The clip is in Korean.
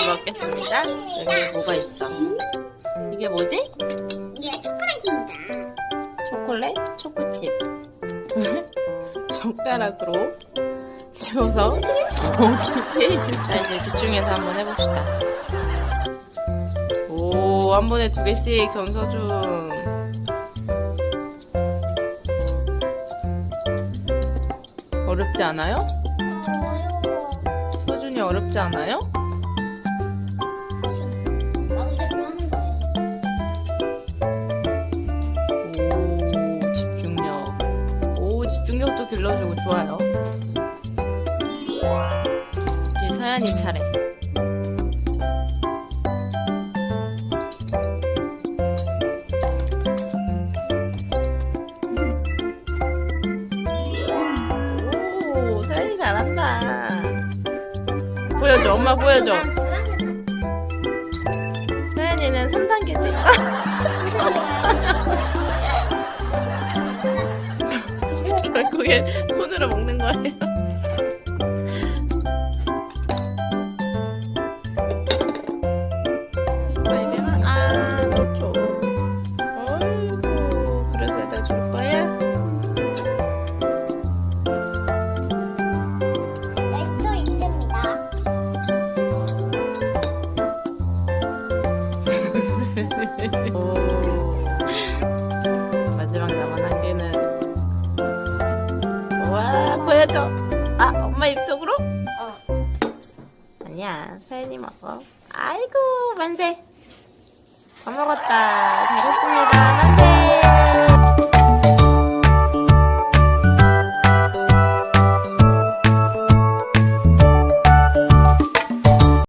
자, 여기 뭐가 있어? 이게 뭐지? 이게 초콜릿입니다. 초콜릿? 초코칩. 젓가락으로 집어서 먹기. 자, 이제 집중해서 한번 해봅시다. 오, 한 번에 두 개씩 전서준. 어렵지 않아요? 어려워. 서준이 어렵지 않아요? 집중력도 길러주고 좋아요. 이제 서연이 차례. 오, 서연이 잘한다. 보여줘, 엄마 보여줘. 결국엔 손으로 먹는 거예요. 보여줘. 아 엄마 입속으로? 어. 아니야 서연이 먹어. 아이고 만세. 다 먹었다. 잘했습니다. 만세.